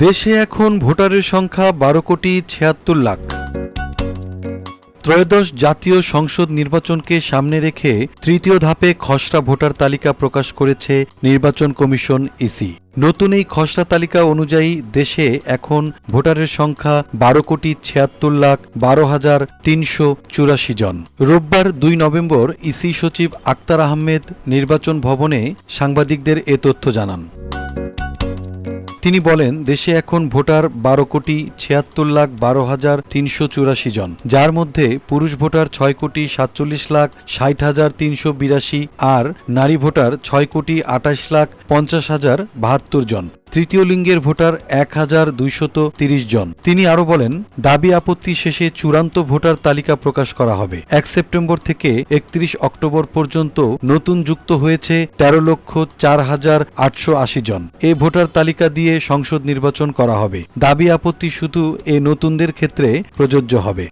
দেশে এখন ভোটারের সংখ্যা বারো কোটি ছিয়াত্তর লাখ। ত্রয়োদশ জাতীয় সংসদ নির্বাচনকে সামনে রেখে তৃতীয় ধাপে খসড়া ভোটার তালিকা প্রকাশ করেছে নির্বাচন কমিশন ইসি। নতুন এই খসড়া তালিকা অনুযায়ী দেশে এখন ভোটারের সংখ্যা বারো কোটি ছিয়াত্তর লাখ বারো হাজার তিনশো চুরাশি জন। রোববার দুই নভেম্বর ইসি সচিব আক্তার আহমেদ নির্বাচন ভবনে সাংবাদিকদের এ তথ্য জানান। তিনি বলেন, দেশে এখন ভোটার বারো কোটি ছিয়াত্তর লাখ বারো হাজার তিনশো চুরাশি জন, যার মধ্যে পুরুষ ভোটার ছয় কোটি সাতচল্লিশ লাখ ষাট হাজার তিনশো বিরাশি আর নারী ভোটার ছয় কোটি আঠাশ লাখ পঞ্চাশ হাজার বাহাত্তর জন। তৃতীয় লিঙ্গের ভোটার এক হাজার দুইশত তিরিশ জন। তিনি আরও বলেন, দাবি আপত্তি শেষে চূড়ান্ত ভোটার তালিকা প্রকাশ করা হবে। এক সেপ্টেম্বর থেকে একত্রিশ অক্টোবর পর্যন্ত নতুন যুক্ত হয়েছে তেরো লক্ষ চার হাজার আটশো আশি জন। এ ভোটার তালিকা দিয়ে সংসদ নির্বাচন করা হবে। দাবি আপত্তি শুধু এ নতুনদের ক্ষেত্রে প্রযোজ্য হবে।